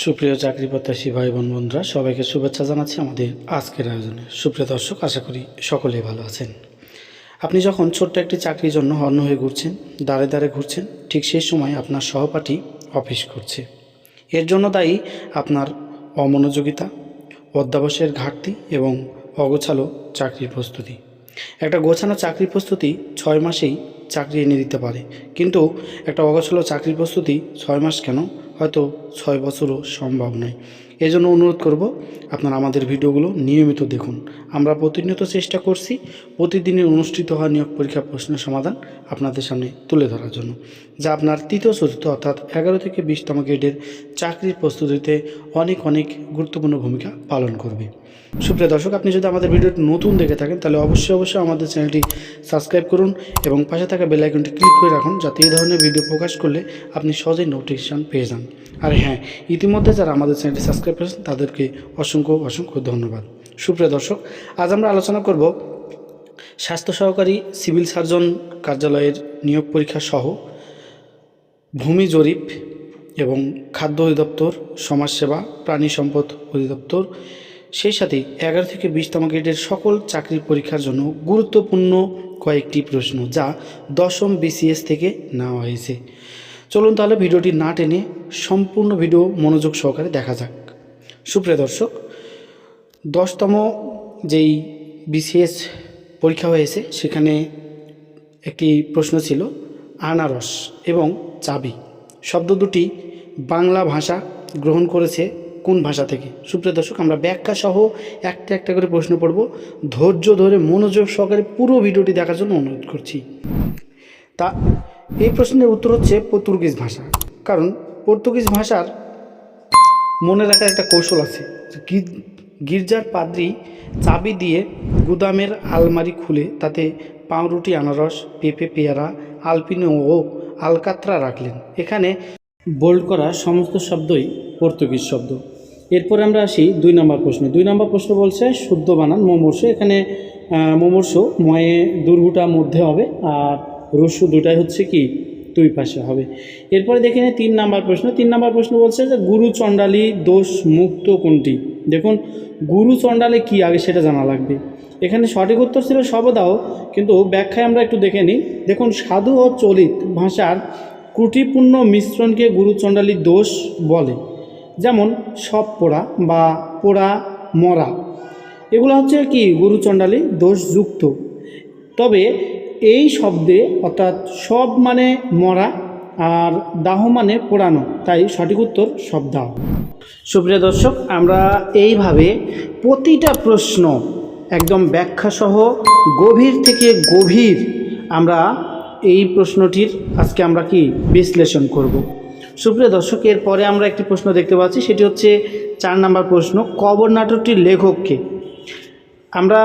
সুপ্রিয় চাকরি প্রত্যাশী ভাই বোন বন্ধুরা, সবাইকে শুভেচ্ছা জানাচ্ছি আমাদের আজকের আয়োজনে। সুপ্রিয় দর্শক, আশা করি সকলেই ভালো আছেন। আপনি যখন ছোট্ট একটি চাকরির জন্য হন্য হয়ে ঘুরছেন দাঁড়ে দাঁড়ে ঘুরছেন, ঠিক সেই সময় আপনার সহপাঠী অফিস করছে। এর জন্য দায়ী আপনার অমনোযোগিতা অধ্যাবসের ঘাটতি এবং অগোছালো চাকরির প্রস্তুতি। একটা গোছানো চাকরির প্রস্তুতি ছয় মাসেই চাকরি এনে দিতে পারে। কিন্তু একটা অগোছালো চাকরির প্রস্তুতি ছয় মাস কেন? হয়তো ছয় বছরও সম্ভব নয়। এই জন্য অনুরোধ করব আপনারা আমাদের ভিডিওগুলো নিয়মিত দেখুন। আমরা প্রতিনিয়ত চেষ্টা করছি প্রতিদিনের অনুষ্ঠিত হওয়া নিয়োগ পরীক্ষা প্রশ্নের সমাধান আপনাদের সামনে তুলে ধরার জন্য। যা আপনার তৃতীয়, চতুর্থ অর্থাৎ এগারো থেকে বিশতম গ্রেডের চাকরির প্রস্তুতিতে অনেক অনেক গুরুত্বপূর্ণ ভূমিকা পালন করবে। সুপ্রিয় দর্শক, আপনি যদি আমাদের ভিডিওটি নতুন দেখে থাকেন, তাহলে অবশ্যই অবশ্যই আমাদের চ্যানেলটি সাবস্ক্রাইব করুন এবং পাশে থাকা বেল আইকনটি ক্লিক করে রাখুন, যাতে এই ধরনের ভিডিও প্রকাশ করলে আপনি সহজেই নোটিফিকেশান পেয়ে যান। আর হ্যাঁ ইতিমধ্যে যারা আমাদের চ্যানেলটি সাবস্ক্রাইব করেছেন, তাদেরকে অসংখ্য অসংখ্য ধন্যবাদ। সুপ্রিয় দর্শক, আজ আমরা আলোচনা করব স্বাস্থ্য সহকারী সিভিল সার্জন কার্যালয়ের নিয়োগ পরীক্ষা সহ ভূমি জরিপ এবং খাদ্য অধিদপ্তর, সমাজসেবা, প্রাণী সম্পদ অধিদপ্তর, সেই সাথে এগারো থেকে বিশতম গ্রেডের সকল চাকরির পরীক্ষার জন্য গুরুত্বপূর্ণ কয়েকটি প্রশ্ন যা দশম বিসিএস থেকে নেওয়া হয়েছে। চলুন তাহলে ভিডিওটি না টেনে সম্পূর্ণ ভিডিও মনোযোগ সহকারে দেখা যাক। সুপ্রিয় দর্শক দশতম যেই বিসিএস পরীক্ষা হয়েছে, সেখানে একটি প্রশ্ন ছিল, আনারস এবং চাবি। শব্দ দুটি বাংলা ভাষা গ্রহণ করেছে কোন ভাষা থেকে? সুপ্রিয় দর্শক, আমরা ব্যাখ্যা সহ একটা একটা করে প্রশ্ন পড়ব। ধৈর্য ধরে মনোযোগ সহকারে পুরো ভিডিওটি দেখার জন্য অনুরোধ করছি। তা, এই প্রশ্নের উত্তর হচ্ছে পর্তুগিজ ভাষা। কারণ পর্তুগিজ ভাষার মনে রাখার একটা কৌশল আছে গির্জার পাদ্রি চাবি দিয়ে গুদামের আলমারি খুলে তাতে পাউরুটি, আনারস, পেঁপে, পেয়ারা, আলপিনো ও আলকাত্রা রাখলেন। এখানে বোল্ড করা সমস্ত শব্দই পর্তুগিজ শব্দ। এরপরে আমরা আসি দুই নম্বর প্রশ্ন। দুই নম্বর প্রশ্ন বলছে, শুদ্ধ বানান, মোমর্ষ। এখানে মোমর্ষ, ময়ে, দুর্ঘুটা মধ্যে হবে, আর রস্যু দুটাই হচ্ছে কি? দুই পাশে হবে। এরপরে দেখে নিই তিন নাম্বার প্রশ্ন। তিন নাম্বার প্রশ্ন বলছে যে, গুরু চণ্ডালী দোষ মুক্ত কোনটি? দেখুন, গুরু চণ্ডালে কি? আগে সেটা জানা লাগবে। এখানে সঠিক উত্তর ছিল শবদাহ, কিন্তু ব্যাখ্যায় আমরা একটু দেখে নিই। দেখুন, সাধু ও চলিত ভাষার ত্রুটিপূর্ণ মিশ্রণকে গুরু গুরুচণ্ডালী দোষ বলে। যেমন, সব পোড়া বা পোড়া মরা। এগুলো হচ্ছে কি? গুরুচণ্ডালী দোষযুক্ত। তবে এই শব্দে অর্থাৎ সব মানে মরা আর দাহ মানে পোড়ানো। তাই সঠিক উত্তর সব দাহ সুপ্রিয় দর্শক, আমরা এইভাবে প্রতিটা প্রশ্ন একদম ব্যাখ্যাসহ গভীর থেকে গভীর আমরা এই প্রশ্নটির আজকে আমরা কি বিশ্লেষণ করব। সুপ্রিয় দর্শক, এরপরে আমরা একটি প্রশ্ন দেখতে পাচ্ছি। সেটি হচ্ছে চার নাম্বার প্রশ্ন, কবর নাটকটির লেখককে আমরা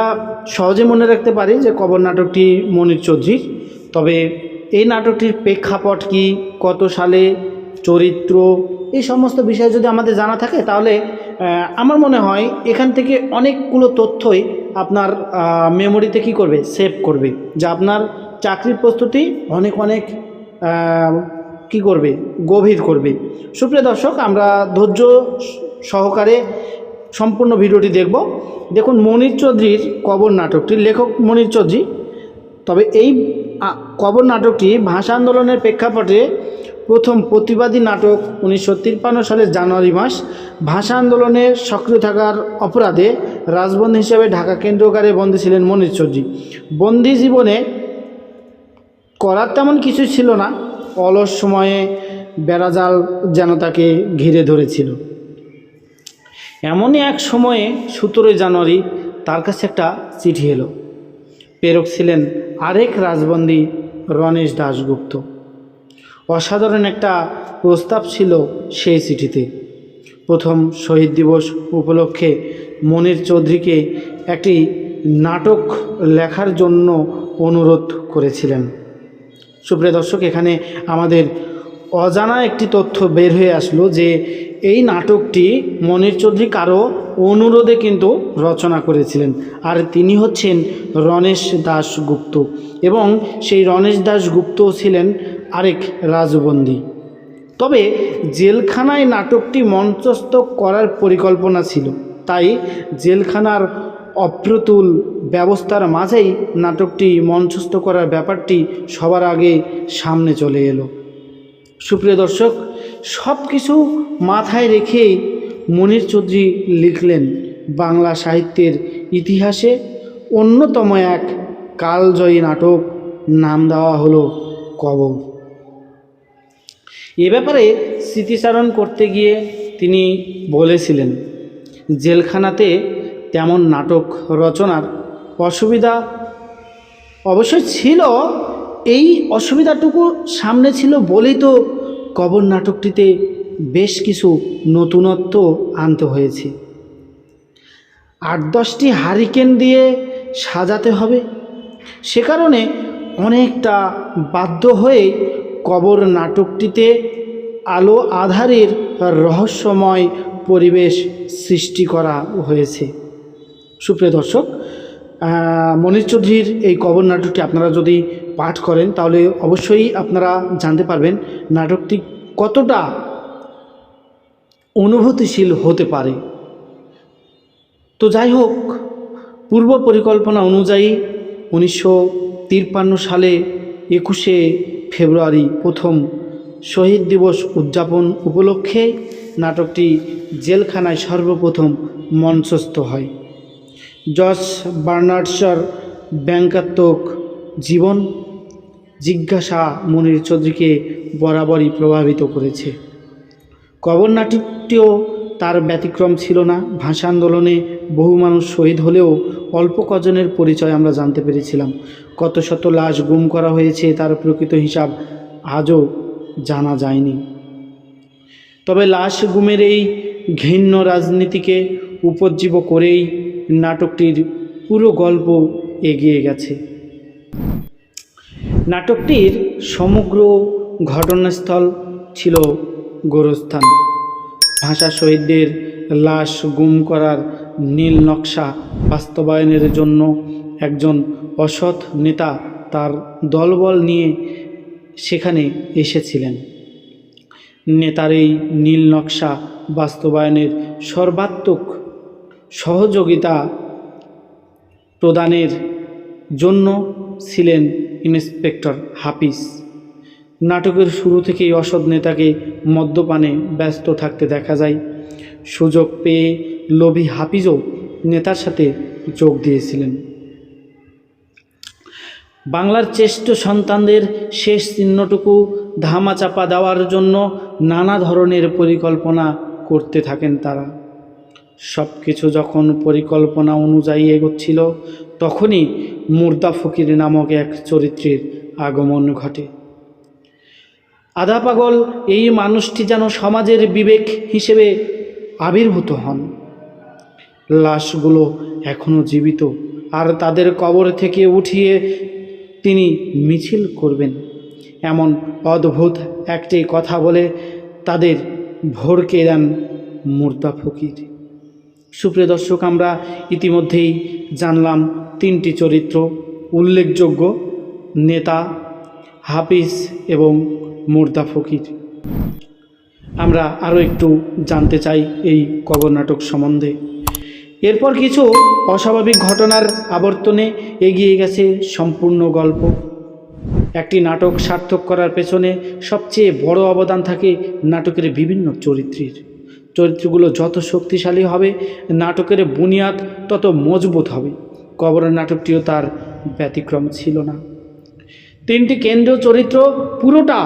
সহজে মনে রাখতে পারি যে কবর নাটকটি মনির চৌধুরীর। তবে এই নাটকটির প্রেক্ষাপট কি, কত সালে, চরিত্র, এই সমস্ত বিষয় যদি আমাদের জানা থাকে তাহলে আমার মনে হয় এখান থেকে অনেকগুলো তথ্যই আপনার মেমোরিতে কি করবে? সেভ করবে। যা আপনার চাকরির প্রস্তুতি অনেক অনেক কি করবে? গভীর করবে। সুপ্রিয় দর্শক, আমরা ধৈর্য সহকারে সম্পূর্ণ ভিডিওটি দেখব। দেখুন মনির চৌধুরীর কবর নাটকটি। লেখক মনির চৌধুরী। তবে এই কবর নাটকটি ভাষা আন্দোলনের প্রেক্ষাপটে প্রথম প্রতিবাদী নাটক উনিশশো তিপ্পান্ন সালের জানুয়ারি মাস। ভাষা আন্দোলনে সক্রিয় থাকার অপরাধে রাজবন্দী হিসেবে ঢাকা কেন্দ্রকারে বন্দী ছিলেন মনির চৌধুরী। বন্দী জীবনে করার তেমন কিছু ছিল না। অলস সময়ে বেড়াজাল যেন তাকে ঘিরে ধরেছিল। এমনই এক সময়ে সতেরোই জানুয়ারি তার কাছে একটা চিঠি এলো। প্রেরক ছিলেন আরেক রাজবন্দী রণেশ দাশগুপ্ত। অসাধারণ একটা প্রস্তাব ছিল সেই চিঠিতে। প্রথম শহীদ দিবস উপলক্ষে মনির চৌধুরীকে একটি নাটক লেখার জন্য অনুরোধ করেছিলেন। সুপ্রিয় দর্শক, এখানে আমাদের অজানা একটি তথ্য বের হয়ে আসলো যে এই নাটকটি মনির চৌধুরী কারও অনুরোধে কিন্তু রচনা করেছিলেন। আর তিনি হচ্ছেন রণেশ দাশগুপ্ত এবং সেই রণেশ দাশগুপ্ত ছিলেন আরেক রাজবন্দী। তবে জেলখানায় নাটকটি মঞ্চস্থ করার পরিকল্পনা ছিল, তাই জেলখানার অপ্রতুল ব্যবস্থার মাঝেই নাটকটি মঞ্চস্থ করার ব্যাপারটি সবার আগে সামনে চলে এলো। সুপ্রিয় দর্শক সব কিছু মাথায় রেখেই মনির চৌধুরী লিখলেন বাংলা সাহিত্যের ইতিহাসে অন্যতম এক কালজয়ী নাটক, নাম দেওয়া হলো কবর। এ ব্যাপারে স্মৃতিচারণ করতে গিয়ে তিনি বলেছিলেন, জেলখানাতে তেমন নাটক রচনার অসুবিধা অবশ্যই ছিল এই অসুবিধাটুকু সামনে ছিল বলেই তো কবর নাটকটিতে বেশ কিছু নতুনত্ব আনতে হয়েছে। আট দশটি হারিকেন দিয়ে সাজাতে হবে। সে কারণে অনেকটা বাধ্য হয়ে কবর নাটকটিতে আলো আধারের রহস্যময় পরিবেশ সৃষ্টি করা হয়েছে। সুপ্রিয় দর্শক মনির চৌধুরীর এই কবর নাটকটি আপনারা যদি পাঠ করেন, তাহলে অবশ্যই আপনারা জানতে পারবেন নাটকটি কতটা অনুভূতিশীল হতে পারে। তো যাই হোক, পূর্ব পরিকল্পনা অনুযায়ী উনিশশো তিপ্পান্ন সালে একুশে ফেব্রুয়ারি প্রথম শহীদ দিবস উদযাপন উপলক্ষে নাটকটি জেলখানায় সর্বপ্রথম মঞ্চস্থ হয়। জর্জ বার্নার্ডসর ব্যঙ্গাত্মক জীবন জিজ্ঞাসা মনির চৌধুরীকে বরাবরই প্রভাবিত করেছে। কবর নাটকটিও তার ব্যতিক্রম ছিল না। ভাষা আন্দোলনে বহু মানুষ শহীদ হলেও অল্প কজনের পরিচয় আমরা জানতে পেরেছিলাম। কত শত লাশ গুম করা হয়েছে তার প্রকৃত হিসাব আজও জানা যায়নি। তবে লাশ গুমের এই ঘৃণ্য রাজনীতিকে উপজীব করেই নাটকটির পুরো গল্প এগিয়ে গেছে। নাটকটির সমগ্র ঘটনাস্থল ছিল গোরস্থান। ভাষা শহীদদের লাশ গুম করার নীল নকশা বাস্তবায়নের জন্য একজন অসৎ নেতা তার দলবল নিয়ে সেখানে এসেছিলেন। নেতার এই নীল নকশা বাস্তবায়নের সর্বাত্মক সহযোগিতা প্রদানের জন্য ছিলেন ইন্সপেক্টর হাফিজ। নাটকের শুরু থেকেই অসৎ নেতাকে মদ্যপানে ব্যস্ত থাকতে দেখা যায়। সুযোগ পেয়ে লোভী হাফিজও নেতার সাথে যোগ দিয়েছিলেন। বাংলার চেষ্ট সন্তানদের শেষ চিহ্নটুকু ধামাচাপা দেওয়ার জন্য নানা ধরনের পরিকল্পনা করতে থাকেন তারা। সব কিছু যখন পরিকল্পনা অনুযায়ী এগোচ্ছিল, তখনই মুর্দা ফকির নামক এক চরিত্রের আগমন ঘটে। আধা পাগল এই মানুষটি যেন সমাজের বিবেক হিসেবে আবির্ভূত হন। লাশগুলো এখনও জীবিত, আর তাদের কবর থেকে উঠিয়ে তিনি মিছিল করবেন। এমন অদ্ভুত একটি কথা বলে তাদের ভোরকে দেন মুর্দা ফকির। সুপ্রিয় দর্শক, আমরা ইতিমধ্যেই জানলাম তিনটি চরিত্র, উল্লেখযোগ্য নেতা হাফিজ এবং মুর্দা ফকির। আমরা আরও একটু জানতে চাই এই কবর নাটক সম্বন্ধে। এরপর কিছু অস্বাভাবিক ঘটনার আবর্তনে এগিয়ে গেছে সম্পূর্ণ গল্প। একটি নাটক সার্থক করার পেছনে সবচেয়ে বড় অবদান থাকে নাটকের বিভিন্ন চরিত্রের। চরিত্রগুলো যত শক্তিশালী হবে, নাটকের বুনিয়াদ তত মজবুত হবে। কবরের নাটকটিও তার ব্যতিক্রম ছিল না। তিনটি কেন্দ্রীয় চরিত্র পুরোটা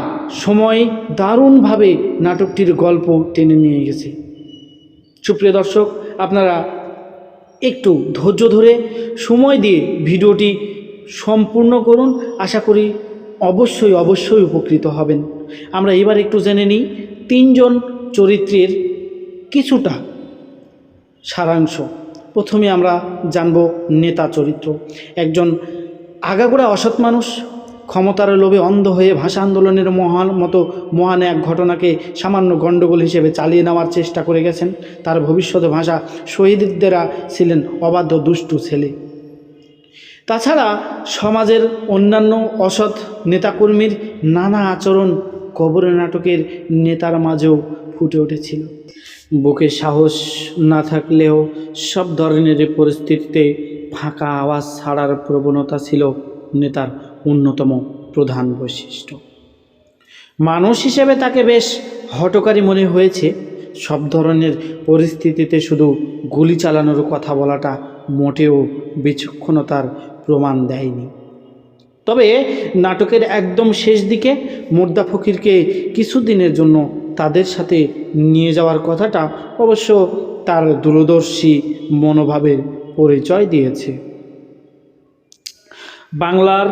সময় দারুণভাবে নাটকটির গল্প টেনে নিয়ে গেছে। সুপ্রিয় দর্শক, আপনারা একটু ধৈর্য ধরে সময় দিয়ে ভিডিওটি সম্পূর্ণ করুন। আশা করি অবশ্যই অবশ্যই উপকৃত হবেন। আমরা এবার একটু জেনে নিই, তিনজন চরিত্রের কিছুটা সারাংশ। প্রথমে আমরা জানব নেতা চরিত্র। একজন আগাগোড়া অসৎ মানুষ, ক্ষমতার লোভে অন্ধ হয়ে ভাষা আন্দোলনের মহান মতো মহান এক ঘটনাকে সামান্য গণ্ডগোল হিসেবে চালিয়ে নেওয়ার চেষ্টা করে গেছেন। তার ভবিষ্যতে ভাষা শহীদদেরা ছিলেন অবাধ্য দুষ্টু ছেলে। তাছাড়া সমাজের অন্যান্য অসৎ নেতাকর্মীর নানা আচরণ কবর নাটকের নেতার মাঝেও ফুটে উঠেছিল। বুকে সাহস না থাকলেও সব ধরনের পরিস্থিতিতে ফাঁকা আওয়াজ ছাড়ার প্রবণতা ছিল নেতার অন্যতম প্রধান বৈশিষ্ট্য। মানুষ হিসেবে তাকে বেশ হটকারী মনে হয়েছে। সব ধরনের পরিস্থিতিতে শুধু গুলি চালানোর কথা বলাটা মোটেও বিচক্ষণতার প্রমাণ দেয়নি। তবে নাটকের একদম শেষ দিকে মোর্দা ফকিরকে কিছুদিনের জন্য তাদের সাথে নিয়ে যাওয়ার কথাটা অবশ্য তার দূরদর্শী মনোভাবের পরিচয় দিয়েছে। বাংলার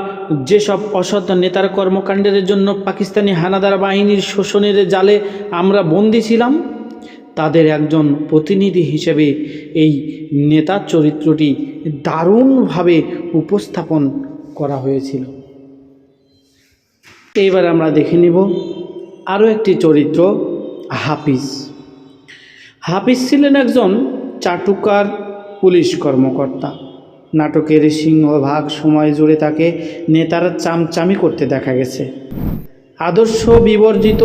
যেসব অসৎ নেতার কর্মকাণ্ডের জন্য পাকিস্তানি হানাদার বাহিনীর শোষণের জালে আমরা বন্দী ছিলাম, তাদের একজন প্রতিনিধি হিসেবে এই নেতা চরিত্রটি দারুণভাবে উপস্থাপন করা হয়েছিল। এইবার আমরা দেখে নিব একটি চরিত্র, হাফিজ। হাফিজ ছিলেন একজন চাটুকার পুলিশ কর্মকর্তা। নাটকের সিংহভাগ সময় জুড়ে তাকে নেতার চামচামি করতে দেখা গেছে। আদর্শ বিবর্জিত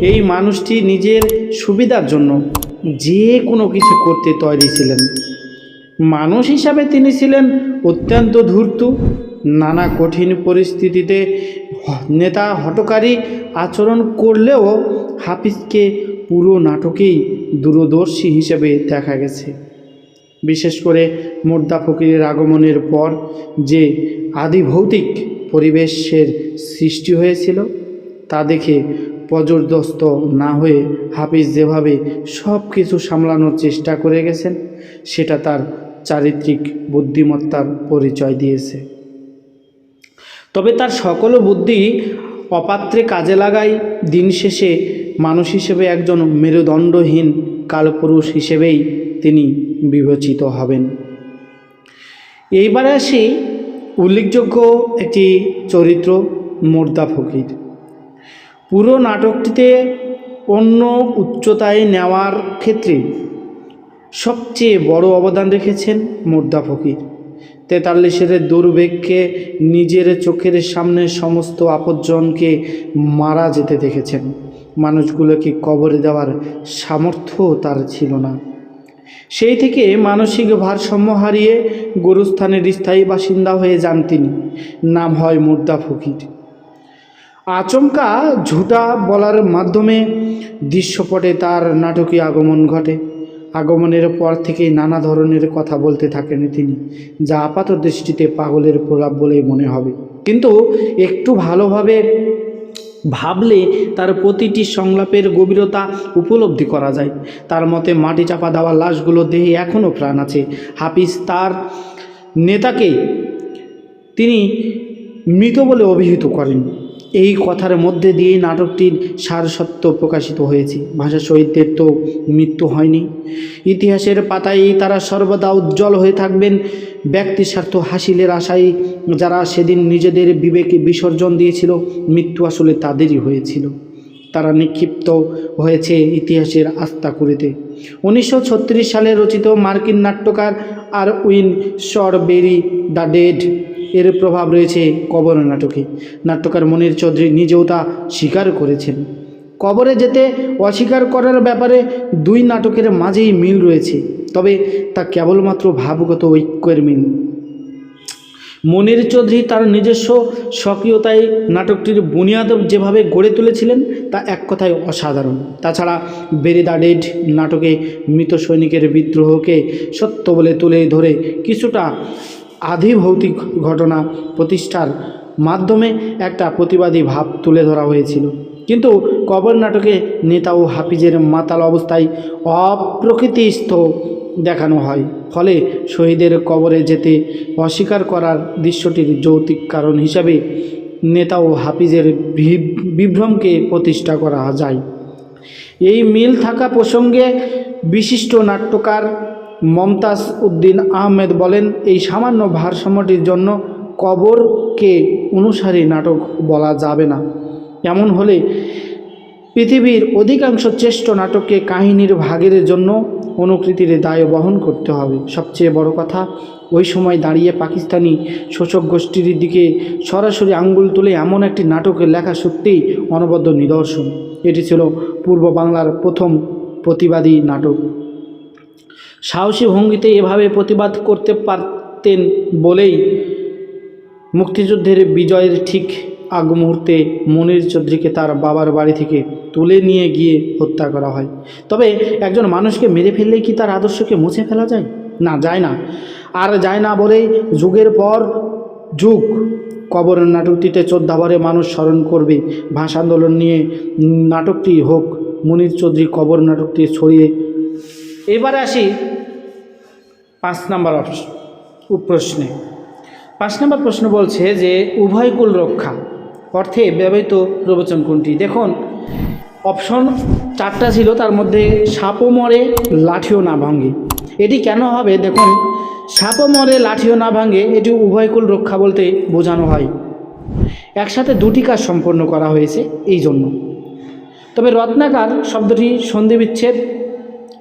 এই মানুষটি নিজের সুবিধার জন্য যে কোনো কিছু করতে তৈরি ছিলেন। মানুষ হিসাবে তিনি ছিলেন অত্যন্ত ধূর্ত, নানা কঠিন পরিস্থিতিতে নেতা হটকারী আচরণ করলেও হাফিজকে পুরো নাটকেই দূরদর্শী হিসেবে দেখা গেছে। বিশেষ করে মোর্দা ফকিরের আগমনের পর যে আদিভৌতিক পরিবেশের সৃষ্টি হয়েছিল, তা দেখে পর্যদস্ত না হয়ে হাফিজ যেভাবে সব কিছু সামলানোর চেষ্টা করে গেছেন, সেটা তার চারিত্রিক বুদ্ধিমত্তার পরিচয় দিয়েছে। তবে তার সকল বুদ্ধি অপাত্রে কাজে লাগাই দিন শেষে মানুষ হিসেবে একজন মেরুদণ্ডহীন কালপুরুষ হিসেবেই তিনি বিবেচিত হবেন। এইবারে আসি উল্লেখযোগ্য একটি চরিত্র, মোর্দা ফকির। পুরো নাটকটিতে অন্য উচ্চতায় নেওয়ার ক্ষেত্রে সবচেয়ে বড় অবদান রেখেছেন মোর্দা ফকির। তেতাল্লিশের দুর্ভিক্ষে নিজের চোখের সামনে সমস্ত আপদজনকে মারা যেতে দেখেছেন। মানুষগুলোকে কবরে দেওয়ার সামর্থ্য তার ছিল না। সেই থেকে মানসিক ভারসাম্য হারিয়ে গুরুস্থানের স্থায়ী বাসিন্দা হয়ে যান তিনি। নাম হয় মুর্দা ফকির। আচমকা ঝুটা বলার মাধ্যমে দৃশ্যপটে তার নাটকীয় আগমন ঘটে। আগমনের পর থেকেই নানা ধরনের কথা বলতে থাকেন তিনি, যা আপাত দৃষ্টিতে পাগলের প্রলাপ বলেই মনে হবে। কিন্তু একটু ভালোভাবে ভাবলে তার প্রতিটি সংলাপের গভীরতা উপলব্ধি করা যায়। তার মতে, মাটি চাপা দেওয়া লাশগুলো দেহে এখনও প্রাণ আছে। হাফিজ তার নেতাকে তিনি মৃত বলে অভিহিত করেন। এই কথার মধ্যে দিয়েই নাটকটির সারসত্য প্রকাশিত হয়েছে। ভাষা শহীদদের তো মৃত্যু হয়নি। ইতিহাসের পাতায় তারা সর্বদা উজ্জ্বল হয়ে থাকবেন। ব্যক্তি স্বার্থ হাসিলের আশায় যারা সেদিন নিজেদের বিবেকে বিসর্জন দিয়েছিল, মৃত্যু আসলে তাদেরই হয়েছিল। তারা নিক্ষিপ্ত হয়েছে ইতিহাসের আস্থা করিতে। উনিশশো সালে রচিত মার্কিন নাট্যকার Irwin Shaw bury the dead এর প্রভাব রয়েছে কবর নাটকে। নাট্যকার মনির চৌধুরী নিজেও তা স্বীকার করেছেন। কবরে যেতে অস্বীকার করার ব্যাপারে দুই নাটকের মাঝেই মিল রয়েছে, তবে তা কেবলমাত্র ভাবগত ঐক্যের মিল। মনির চৌধুরী তার নিজস্ব সক্রিয়তায় নাটকটির বুনিয়াদ যেভাবে গড়ে তুলেছিলেন, তা এক কথায় অসাধারণ। তাছাড়া বেরি দ্য ডেড নাটকে মৃত সৈনিকের বিদ্রোহকে সত্য বলে তুলে ধরে কিছুটা আধিভৌতিক ঘটনা প্রতিষ্ঠার মাধ্যমে একটা প্রতিবাদী ভাব তুলে ধরা হয়েছিল। কিন্তু কবর নাটকে নেতা ও হাফিজের মাতাল অবস্থায় অপ্রকৃতিস্থ দেখানো হয়। ফলে শহীদের কবরে যেতে অস্বীকার করার দৃশ্যটির যৌতিক কারণ হিসাবে নেতা ও হাফিজের বিভ্রমকে প্রতিষ্ঠা করা যায়। এই মিল থাকা প্রসঙ্গে বিশিষ্ট নাট্যকার মমতাজ উদ্দিন আহমেদ বলেন, এই সামান্য ভারসাম্যটির জন্য কবরকে অনুসারী নাটক বলা যাবে না। এমন হলে পৃথিবীর অধিকাংশ শ্রেষ্ঠ নাটককে কাহিনীর ভাগের জন্য অনুকৃতির দায় বহন করতে হবে। সবচেয়ে বড় কথা, ওই সময় দাঁড়িয়ে পাকিস্তানি শোষক গোষ্ঠীর দিকে সরাসরি আঙ্গুল তুলে এমন একটি নাটকের লেখা সত্যিই অনবদ্য নিদর্শন। এটি ছিল পূর্ব বাংলার প্রথম প্রতিবাদী নাটক। সাহসী ভঙ্গিতে এভাবে প্রতিবাদ করতে পারতেন বলেই মুক্তিযুদ্ধের বিজয়ের ঠিক আগ মুহূর্তে মনির চৌধুরীকে তার বাবার বাড়ি থেকে তুলে নিয়ে গিয়ে হত্যা করা হয়। তবে একজন মানুষকে মেরে ফেললেই কি তার আদর্শকে মুছে ফেলা যায়? না যায় না। আর যায় না বলেই যুগের পর যুগ কবরের নাটকটিতে চোদ্দাবারে মানুষ স্মরণ করবে। ভাষা আন্দোলন নিয়ে নাটকটি হোক, মনির চৌধুরী কবর নাটকটি ছড়িয়ে এবারে আসি পাঁচ নাম্বার প্রশ্নে পাঁচ নম্বর প্রশ্ন বলছে যে উভয়কুল রক্ষা, অর্থে ব্যবহৃত প্রবচন কোনটি? দেখুন, অপশন চারটা ছিল, তার মধ্যে সাপও মরে, লাঠিও না ভাঙে এটি কেন হবে? দেখুন, সাপও মরে, লাঠিও না ভাঙে এটি উভয়কুল রক্ষা বলতে বোঝানো হয়। একসাথে দুটি কাজ সম্পন্ন করা হয়েছে এই জন্য তবে রত্নাকার শব্দটি সন্ধি বিচ্ছেদ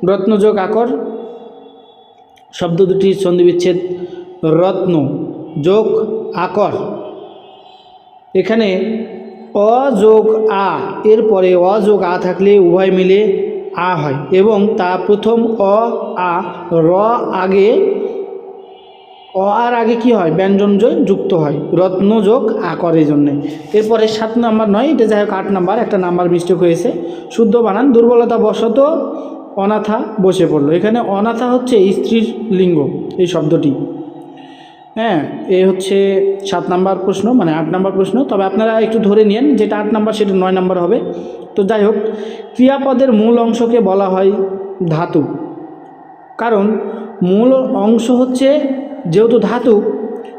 রত্নযোগ আকর। শব্দ দুটির সন্ধি বিচ্ছেদ রত্ন যোগ আকর। এখানে অ যোগ আ, এরপরে অ যোগ আ থাকলে উভয় মিলে আ হয় এবং তা প্রথম অ, আ, র আগে, অ আর আগে কি হয়? ব্যঞ্জন যুক্ত হয়। রত্ন যোগ আকরের জন্যে। এরপরে সাত নাম্বার নয়, এটা যাই হোক আট নাম্বার, একটা নাম্বার মিস্টেক হয়েছে। শুদ্ধ বানান দুর্বলতা বশত অনাথা বসে পড়ল। এখানে অনাথা হচ্ছে স্ত্রীর লিঙ্গ, এই শব্দটি। হ্যাঁ এ হচ্ছে সাত নাম্বার প্রশ্ন মানে আট নাম্বার প্রশ্ন। তবে আপনারা একটু ধরে নিন যেটা আট নাম্বার সেটা নয় নাম্বার হবে। তো যাই হোক, ক্রিয়াপদের মূল অংশকে বলা হয় ধাতু। কারণ মূল অংশ হচ্ছে, যেহেতু ধাতু,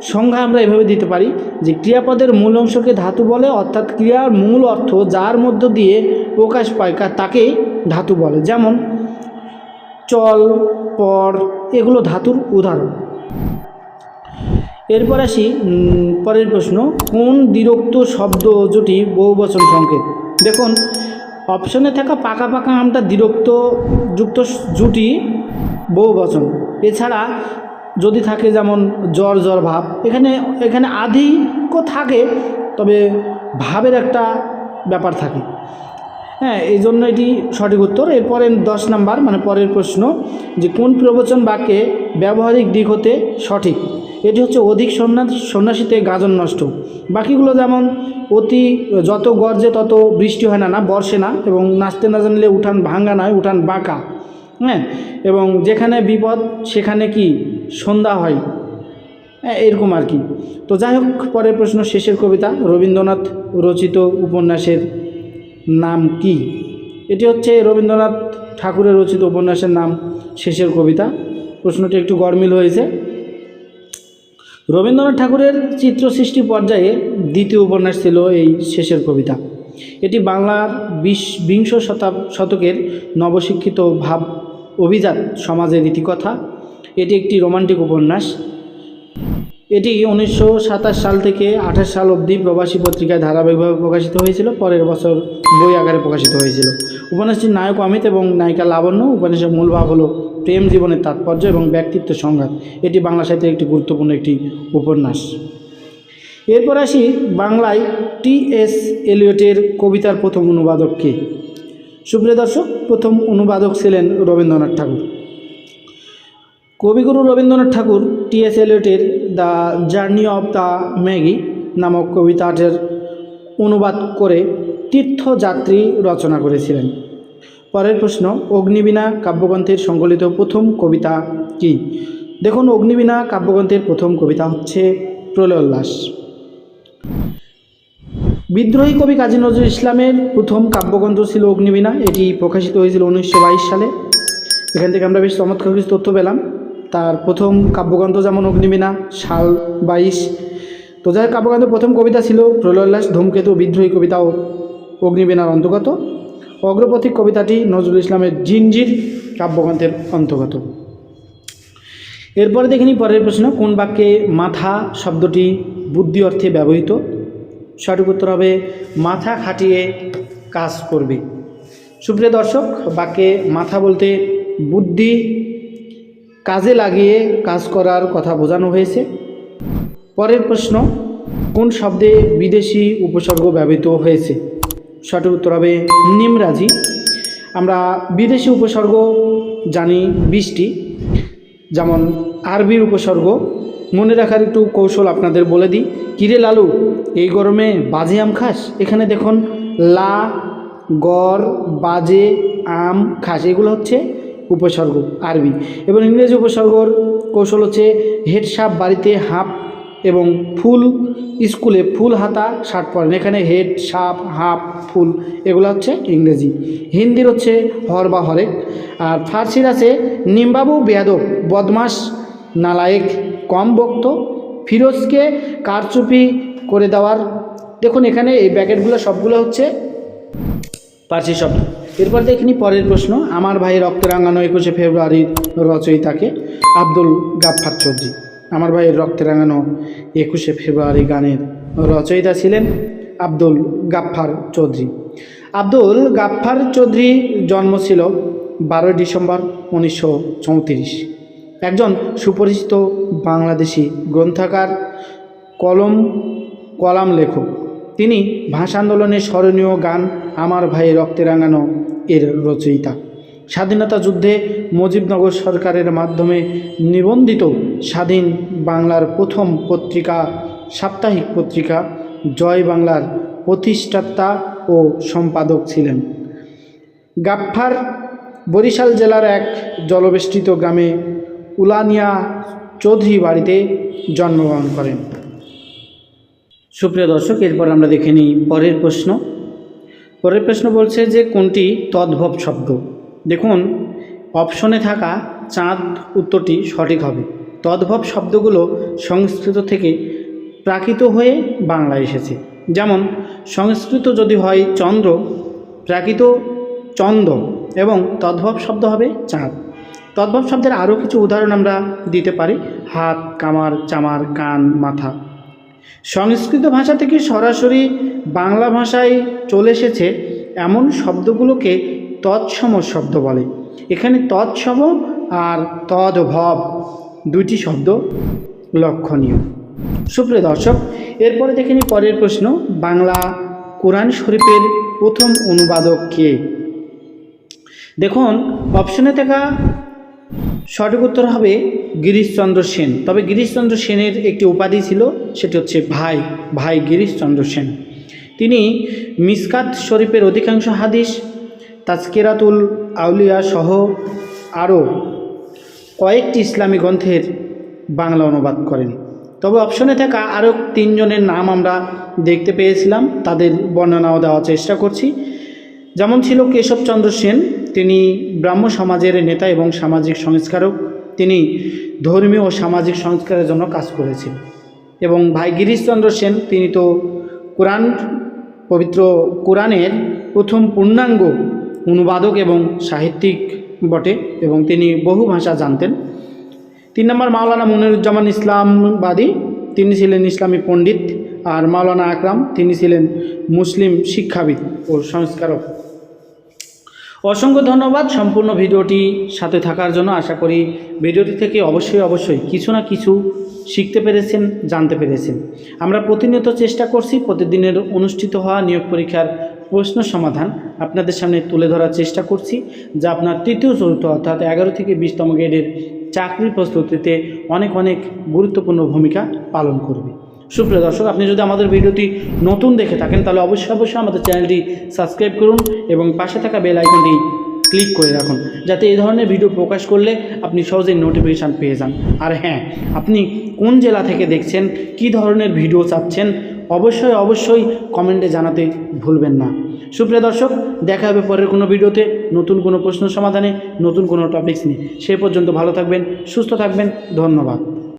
সংজ্ঞা আমরা এভাবে দিতে পারি যে ক্রিয়াপদের মূল অংশকে ধাতু বলে, অর্থাৎ ক্রিয়ার মূল অর্থ যার মধ্য দিয়ে প্রকাশ পায় তাকেই ধাতু বলে। যেমন চল, পর, এগুলো ধাতুর উদাহরণ। এরপর আসি পরের প্রশ্ন, কোন দ্বিরক্ত শব্দ জুটি বহুবচন সংকেত? দেখুন অপশনে থাকা পাকা পাকা আমটা দ্বিরক্ত যুক্ত জুটি বহুবচন। এছাড়া যদি থাকে যেমন জ্বর জ্বর ভাব, এখানে এখানে আধিক্য থাকে, তবে ভাবের একটা ব্যাপার থাকে। হ্যাঁ এই জন্য এটি সঠিক উত্তর। এরপরে দশ নাম্বার মানে পরের প্রশ্ন, যে কোন প্রবচন বাক্যে ব্যবহারিক দিক হতে সঠিক? এটি হচ্ছে অধিক সন্ন্যাস, সন্ন্যাসীতে গাজন নষ্ট। বাকিগুলো যেমন, অতি যত গর্জে তত বৃষ্টি হয় না না বর্ষে না, এবং নাচতে না জানলে উঠান ভাঙ্গা নয়, উঠান বাঁকা। হ্যাঁ এবং যেখানে বিপদ, সেখানে কি সন্ধ্যা হয়? হ্যাঁ এরকম আর কি। তো যাই হোক, পরের প্রশ্ন শেষের কবিতা, রবীন্দ্রনাথ রচিত উপন্যাসের নাম কি? এটি হচ্ছে রবীন্দ্রনাথ ঠাকুরের রচিত উপন্যাসের নাম শেষের কবিতা। প্রশ্নটি একটু গরমিল হয়েছে। রবীন্দ্রনাথ ঠাকুরের চিত্র সৃষ্টি পর্যায়ে দ্বিতীয় উপন্যাস ছিল এই শেষের কবিতা। এটি বাংলার বিশ বিংশ শতাব, শতকের নবশিক্ষিত ভাব অভিজাত সমাজের রীতিকথা। এটি একটি রোমান্টিক উপন্যাস। এটি উনিশশো সাতাশ সাল থেকে আঠাশ সাল অবধি প্রবাসী পত্রিকায় ধারাবাহিকভাবে প্রকাশিত হয়েছিল। পরের বছর বই আকারে প্রকাশিত হয়েছিল। উপন্যাসটির নায়ক অমিত এবং নায়িকা লাবণ্য, উপন্যাসের মূল ভাব হল প্রেম, জীবনের তাৎপর্য এবং ব্যক্তিত্ব সংঘাত। এটি বাংলা সাহিত্যের একটি গুরুত্বপূর্ণ একটি উপন্যাস। এরপর আসি বাংলায় টি এস এলিয়টের কবিতার প্রথম অনুবাদককে সুপ্রিয় দর্শক, প্রথম অনুবাদক ছিলেন রবীন্দ্রনাথ ঠাকুর। কবিগুরু Rabindranath Thakur T S এলিয়টের the journey of the Magi নামক কবিতাটির অনুবাদ করে তীর্থযাত্রী রচনা করেছিলেন। পরের প্রশ্ন, অগ্নিবীণা কাব্যগ্রন্থের সংকলিত প্রথম কবিতা কি? দেখুন, অগ্নিবীণা কাব্যগ্রন্থের প্রথম কবিতা হচ্ছে প্রলয়োল্লাস বিদ্রোহী কবি কাজী নজরুল ইসলামের প্রথম কাব্যগ্রন্থ ছিল অগ্নিবীণা। এটি প্রকাশিত হয়েছিল উনিশশো বাইশ সালে। এখান থেকে আমরা বেশ চমৎকার কিছু তথ্য পেলাম। তার প্রথম কাব্যগ্রন্থ যেমন অগ্নিবীণা সাল বাইশ। তো যাই হোক, কাব্যগ্রন্থের প্রথম কবিতা ছিল প্রলয়োল্লাস ধূমকেতু, বিদ্রোহী কবিতাও অগ্নিবীণার অন্তর্গত। অগ্রপথিক কবিতাটি নজরুল ইসলামের জিনজির কাব্যগ্রন্থের অন্তর্গত। এরপরে দেখিনি পরের প্রশ্ন, কোন বাক্যে মাথা শব্দটি বুদ্ধি অর্থে ব্যবহৃত? সঠিক উত্তর হবে, মাথা খাটিয়ে কাজ করবে। সুপ্রিয় দর্শক, বাক্যে মাথা বলতে বুদ্ধি কাজে লাগিয়ে কাজ করার কথা বোঝানো হয়েছে। পরের প্রশ্ন, কোন শব্দে বিদেশি উপসর্গ ব্যবহৃত হয়েছে? সঠিক উত্তর হবে নিমরাজি। আমরা বিদেশি উপসর্গ জানি বৃষ্টি, যেমন আরবির উপসর্গ। মনে রাখার একটু কৌশল আপনাদের বলে দিই। কিরে লালু, এই গরমে বাজে আম খাস? এখানে দেখুন, লা গড় বাজে, আম খাস। এগুলো হচ্ছে উপসর্গ, আরবি। এবং ইংরেজি উপসর্গর কৌশল হচ্ছে হেড সাপ বাড়িতে হাফ এবং ফুল স্কুলে ফুল হাতা শার্ট পরেন। এখানে হেড, সাপ হাফ ফুল এগুলো হচ্ছে ইংরেজি। হিন্দির হচ্ছে হর বা হরেক। আর ফার্সির আছে নিমবাবু, বেয়াদব বদমাস নালায়েক, কম বক্ত, ফিরোজকে কারচুপি করে দেওয়ার। দেখুন এখানে এই ব্যাকেটগুলো সবগুলো হচ্ছে পার্সি শব্দ। এরপর দেখিনি পরের প্রশ্ন, আমার ভাই রক্ত রাঙানো একুশে ফেব্রুয়ারির রচয়িতাকে আব্দুল গাফফার চৌধুরী। আমার ভাইয়ের রক্তে রাঙানো একুশে ফেব্রুয়ারি গানের রচয়িতা ছিলেন আব্দুল গাফফার চৌধুরী। আব্দুল গাফফার চৌধুরী জন্ম ছিল বারোই ডিসেম্বর উনিশশো চৌত্রিশ। একজন সুপরিচিত বাংলাদেশি গ্রন্থাকার, কলম, কলাম লেখক। তিনি ভাষা আন্দোলনের স্মরণীয় গান আমার ভাই রক্তে রাঙানো এর রচয়িতা। স্বাধীনতা যুদ্ধে মুজিবনগর সরকারের মাধ্যমে নিবন্ধিত স্বাধীন বাংলার প্রথম পত্রিকা, সাপ্তাহিক পত্রিকা, জয় বাংলার প্রতিষ্ঠাতা ও সম্পাদক ছিলেন। গাফফার বরিশাল জেলার এক জলবেষ্টিত গ্রামে উলানিয়া চৌধুরী বাড়িতে জন্মগ্রহণ করেন। সুপ্রিয় দর্শক, এরপর আমরা দেখে নিই পরের প্রশ্ন। পরের প্রশ্ন বলছে যে কোনটি তদ্ভব শব্দ? দেখুন, অপশনে থাকা চাঁদ উত্তরটি সঠিক হবে। তদ্ভব শব্দগুলো সংস্কৃত থেকে প্রাকৃত হয়ে বাংলায় এসেছে। যেমন, সংস্কৃত যদি হয় চন্দ্র, প্রাকৃত চন্দ্র এবং তদ্ভব শব্দ হবে চাঁদ। তদ্ভব শব্দের আরও কিছু উদাহরণ আমরা দিতে পারি। হাত, কামার, চামার, কান, মাথা। সংস্কৃত ভাষা থেকে সরাসরি বাংলা ভাষায় চলে এসেছে এমন শব্দগুলোকে তৎসম শব্দ বলে। এখানে তৎসম আর তদ্ভব দুটি শব্দ লক্ষণীয়। সুপ্রিয় দর্শক, এরপরে দেখে পরের প্রশ্ন, বাংলা কোরআন শরীফের প্রথম অনুবাদক কে? দেখুন অপশনে থাকা সঠিক উত্তর হবে গিরিশচন্দ্র সেন। তবে গিরিশচন্দ্র সেনের একটি উপাধি ছিল, সেটি হচ্ছে ভাই ভাই গিরিশচন্দ্র সেন। তিনি মিসকাত শরীফের অধিকাংশ হাদিস, তাজকেরাতুল আউলিয়া সহ আরও কয়েকটি ইসলামী গ্রন্থের বাংলা অনুবাদ করেন। তবে অপশনে থাকা আরও তিনজনের নাম আমরা দেখতে পেয়েছিলাম, তাদের বর্ণনাও দেওয়ার চেষ্টা করছি। যেমন ছিল কেশবচন্দ্র সেন তিনি ব্রাহ্ম সমাজের নেতা এবং সামাজিক সংস্কারক। তিনি ধর্মীয় ও সামাজিক সংস্কারের জন্য কাজ করেছেন। এবং ভাই গিরিশচন্দ্র সেন, তিনি তো কোরআন, পবিত্র কোরআনের প্রথম পূর্ণাঙ্গ অনুবাদক এবং সাহিত্যিক বটে এবং তিনি বহু ভাষা জানতেন। তিন নম্বর মাওলানা মনিরুজ্জামান ইসলামবাদী, তিনি ছিলেন ইসলামী পণ্ডিত। আর মাওলানা আকরাম, তিনি ছিলেন মুসলিম শিক্ষাবিদ ও সংস্কারক। অসংখ্য ধন্যবাদ সম্পূর্ণ ভিডিওটি সাথে থাকার জন্য আশা করি ভিডিওটি থেকে অবশ্যই অবশ্যই কিছু না কিছু শিখতে পেরেছেন, জানতে পেরেছেন। আমরা প্রতিনিয়ত চেষ্টা করছি প্রতিদিনের অনুষ্ঠিত হওয়া নিয়োগ পরীক্ষার প্রশ্ন সমাধান আপনাদের সামনে তুলে ধরার চেষ্টা করছি, যা আপনার তৃতীয়, চতুর্থ অর্থাৎ এগারো থেকে বিশতম গ্রেডের চাকরি প্রস্তুতিতে অনেক অনেক গুরুত্বপূর্ণ ভূমিকা পালন করবে। সুপ্রিয় দর্শক, আপনি যদি আমাদের ভিডিওটি নতুন দেখে থাকেন, তাহলে অবশ্যই অবশ্যই আমাদের চ্যানেলটি সাবস্ক্রাইব করুন এবং পাশে থাকা বেল আইকনটি ক্লিক করে রাখুন, যাতে এই ধরনের ভিডিও প্রকাশ করলে আপনি সহজেই নোটিফিকেশান পেয়ে যান। আর হ্যাঁ আপনি কোন জেলা থেকে দেখছেন, কি ধরনের ভিডিও চাচ্ছেন, অবশ্যই অবশ্যই কমেন্টে জানাতে ভুলবেন না। সুপ্রিয় দর্শক, দেখা হবে পরের কোনো ভিডিওতে। নতুন কোনো প্রশ্ন সমাধানে, নতুন কোনো টপিকস নিয়ে। সে পর্যন্ত ভালো থাকবেন, সুস্থ থাকবেন, ধন্যবাদ।